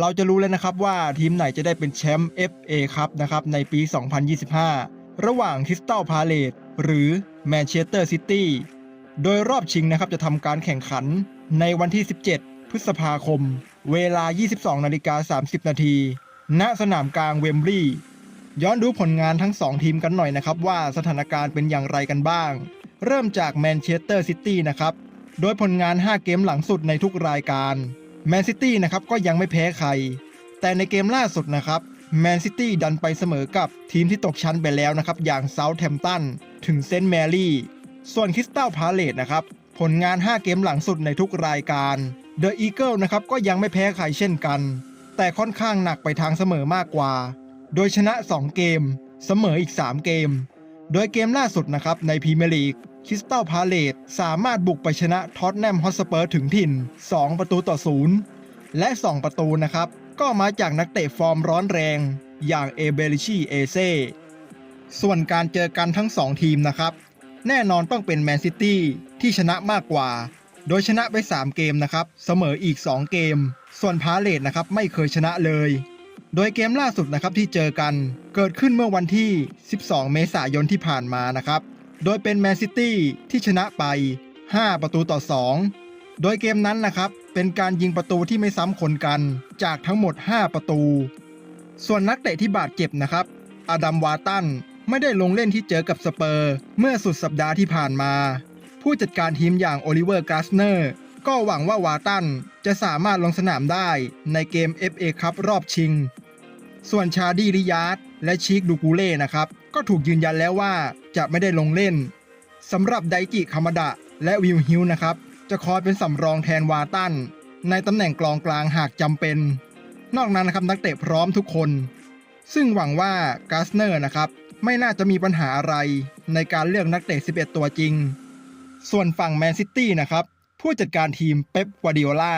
เราจะรู้แล้วนะครับว่าทีมไหนจะได้เป็นแชมป์ FA ครับนะครับในปี 2025 ระหว่างคริสตัลพาเลตหรือแมนเชสเตอร์ซิตี้ โดยรอบชิงนะครับจะทำการแข่งขันในวันที่ 17 พฤษภาคม เวลา 22 นาฬิกา 30 นาที ณ สนามกลางเวมบลีย์ย้อนดูผลงานทั้ง 2 ทีมกันหน่อยนะครับว่าสถานการณ์เป็นอย่างไรกันบ้าง เริ่มจากแมนเชสเตอร์ซิตี้นะครับ โดยผลงาน 5 เกมหลังสุดในทุกรายการ แมนซิตี้นะครับก็ยังไม่แพ้ใคร แต่ในเกมล่าสุดนะครับแมนซิตี้ดันไปเสมอกับทีมที่ตกชั้นไปแล้วนะครับ อย่างเซาท์แฮมป์ตันถึงเซนต์แมรี่ ส่วนคริสตัลพาเลตนะครับ ผลงาน 5 เกมหลังสุดในทุกรายการเดอะอีเกิลนะครับก็ยังไม่แพ้ใครเช่นกัน แต่ค่อนข้างหนักไปทางเสมอมากกว่า โดยชนะ 2 เกม เสมออีก 3 เกม โดยเกมล่าสุดนะครับในพรีเมียร์ลีกคริสตัลพาเลตสามารถบุกไปชนะท็อตแนมฮอตสเปอร์ถึงถิ่น 2 ประตูต่อ0และ 2 ประตูนะครับ ก็มาจากนักเตะฟอร์มร้อนแรง อย่างเอเบริชีเอเซส่วนการเจอกันทั้ง 2 ทีมนะครับ แน่นอนต้องเป็นแมนซิตี้ที่ชนะมากกว่า โดยชนะไป 3 เกมนะครับ เสมออีก 2 เกม ส่วนพาเลตนะครับไม่เคยชนะเลย โดยเกมล่าสุดนะครับที่เจอกันเกิดขึ้นเมื่อวันที่ 12 เมษายนที่ผ่านมานะครับ โดยเป็นแมนซิตี้ที่ชนะไป 5 ประตูต่อ 2 โดยเกมนั้นนะครับเป็นการยิงประตูที่ไม่ซ้ำคนกันจากทั้งหมด 5 ประตู ส่วนนักเตะที่บาดเจ็บนะครับอดัมวาตันไม่ได้ลงเล่นที่เจอกับสเปอร์ เมื่อสุดสัปดาห์ที่ผ่านมา ผู้จัดการทีมอย่างโอลิเวอร์กาสเนอร์ก็หวังว่าวาตันจะสามารถลงสนามได้ในเกม FA คัพรอบชิง ส่วนชาดีริยาร์ดและชีกดูกูเล่นะครับ ก็ถูกยืนยันแล้วว่าจะไม่ได้ลงเล่นสำหรับไดกิคามาดะและวิลฮิลนะครับ จะคอยเป็นสำรองแทนวาตัน ในตำแหน่งกลองกลางหากจำเป็น นอกนั้นนะครับนักเตะพร้อมทุกคน ซึ่งหวังว่ากาสเนอร์นะครับ ไม่น่าจะมีปัญหาอะไรในการเลือกนักเตะ 11 ตัวจริง ส่วนฝั่งแมนซิตี้นะครับ ผู้จัดการทีมเป๊ปกวาดิโอลา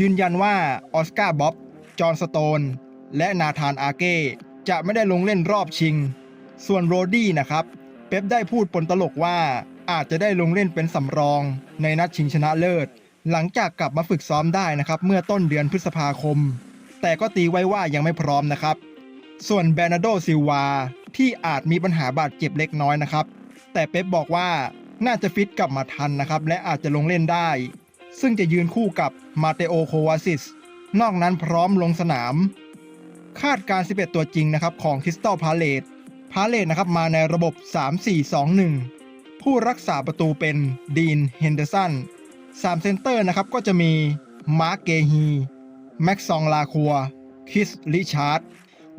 ยืนยันว่าออสการ์บ๊อบจอห์นสโตน และนาธานอาเก้จะไม่ได้ลงเล่นรอบชิง ส่วนโรดี้นะครับ เป๊ปได้พูดปนตลกว่าอาจจะได้ลงเล่นเป็นสำรองในนัดชิงชนะเลิศ หลังจากกลับมาฝึกซ้อมได้นะครับ เมื่อต้นเดือนพฤษภาคม แต่ก็ตีไว้ว่ายังไม่พร้อมนะครับ ส่วนแบรนาโดซิลวาที่อาจมีปัญหาบาดเจ็บเล็กน้อยนะครับ แต่เป๊ปบอกว่าน่าจะฟิตกลับมาทันนะครับ และอาจจะลงเล่นได้ ซึ่งจะยืนคู่กับมาเตโอโควาซิสนอกนั้นพร้อมลงสนาม คาดการ 11 ตัวจริงนะครับของคริสตัลพาเลตพาเลตนะครับมาในระบบ 3-4-2-1 ผู้รักษาประตูเป็นดีนเฮนเดอร์สัน3เซนเตอร์นะครับก็จะมีมาร์กเกฮีแม็กซองลาคัวคริสลิชาร์ด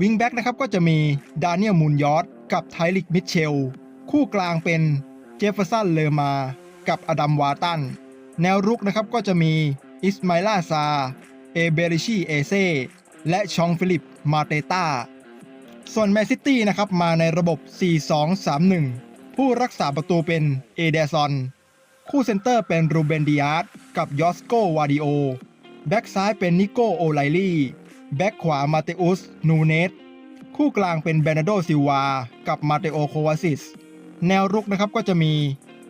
วิงแบ็กนะครับก็จะมีดานิเอลมูนยอร์ดกับไทลิกมิเชล คู่กลางเป็นเจฟเฟอร์สันเลอมากับอดัมวาตัน แนวรุกนะครับก็จะมีอิสมาลาซา เอเบริชีเอเซและชองฟิลิป มาเตตาส่วนแมนซิตี้นะครับมาในระบบ 4-2-3-1 ผู้รักษาประตูเป็นเอเดซอน คู่เซนเตอร์เป็นรูเบนดิอาร์กับยอสโกวาดิโอ แบ็กซ้ายเป็นนิโกโอไลลี่ แบ็กขวามาเตอุส นูเนส คู่กลางเป็นเบรนาโดซิวา กับมาเตโอโควาซิส แนวรุกนะครับก็จะมี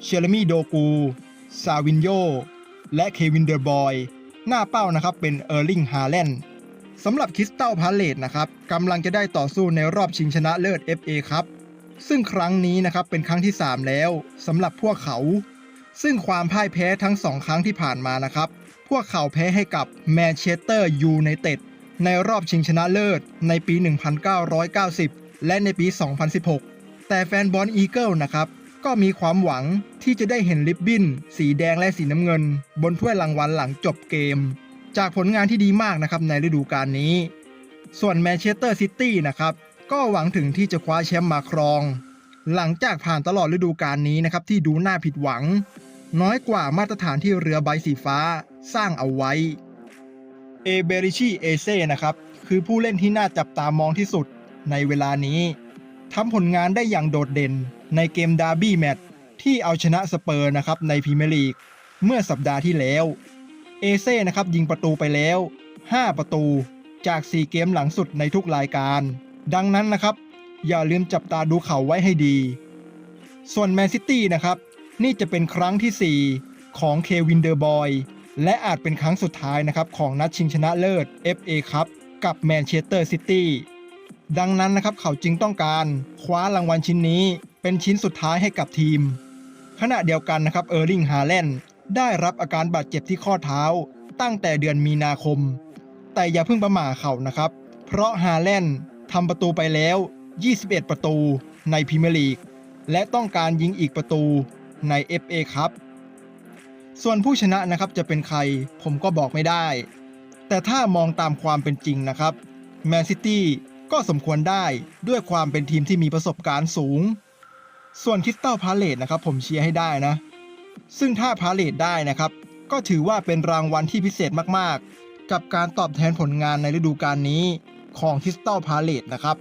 เชลมีโดกู ซาวินโย และเควินเดอร์บอย หน้าเป้านะครับเป็นเออร์ลิง ฮาแลนด์ สำหรับคริสตัลพาเลตนะครับกำลังจะได้ต่อสู้ในรอบชิงชนะเลิศ FA ครับซึ่งครั้งนี้นะครับเป็นครั้งที่ 3 แล้วสำหรับพวกเขา ซึ่งความพ่ายแพ้ทั้ง 2 ครั้งที่ผ่านมานะครับ พวกเขาแพ้ให้กับแมนเชสเตอร์ยูไนเต็ดในรอบชิงชนะเลิศในปี 1990 และในปี 2016 แต่แฟนบอลอีเกิลนะครับก็มีความหวังที่จะได้เห็นลิบบินสีแดงและสีน้ำเงิน บนถ้วยรางวัลหลังจบเกม จากผลงานที่ดีมากนะครับในฤดูกาลนี้ ส่วนแมนเชสเตอร์ซิตี้นะครับก็หวังถึงที่จะคว้าแชมป์มาครอง หลังจากผ่านตลอดฤดูกาลนี้นะครับที่ดูน่าผิดหวัง น้อยกว่ามาตรฐานที่เรือใบสีฟ้าสร้างเอาไว้ เอเบริชีเอเซ่นะครับคือผู้เล่นที่น่าจับตามองที่สุดในเวลานี้ทำผลงานได้อย่างโดดเด่นในเกมดาร์บี้แมตช์ที่เอาชนะสเปอร์นะครับในพรีเมียร์ลีกเมื่อสัปดาห์ที่แล้ว เอเซ่นะครับยิงประตูไปแล้ว 5 ประตูจาก 4 เกมหลังสุดในทุกรายการ ดังนั้นนะครับ อย่าลืมจับตาดูเขาไว้ให้ดี ส่วนแมนซิตี้นะครับ นี่จะเป็นครั้งที่ 4 ของเควินเดอร์บอยและอาจเป็นครั้งสุดท้ายนะครับของนัดชิงชนะเลิศ FA ครับกับแมนเชสเตอร์ซิตี้ดังนั้นนะครับเขาจึงต้องการคว้ารางวัลชิ้นนี้เป็นชิ้นสุดท้ายให้กับทีม ขณะเดียวกันนะครับเออร์ลิงฮาแลนด์ ได้รับอาการบาดเจ็บที่ข้อเท้า ตั้งแต่เดือนมีนาคม แต่อย่าเพิ่งประหม่าเขานะครับ เพราะฮาแลนด์ทำประตูไปแล้ว 21 ประตูในพรีเมียร์ลีก และต้องการยิงอีกประตูใน FA ครับ ส่วนผู้ชนะนะครับจะเป็นใครผมก็บอกไม่ได้ แต่ถ้ามองตามความเป็นจริงนะครับแมนซิตี้ก็สมควรได้ด้วยความเป็นทีมที่มีประสบการณ์สูง ส่วนคริสตัลพาเลตนะครับผมเชียร์ให้ได้นะ ซึ่งถ้าพาเลตได้นะครับ ก็ถือว่าเป็นรางวัลที่พิเศษมากๆ กับการตอบแทนผลงานในฤดูกาลนี้ของคริสตัลพาเลตนะครับ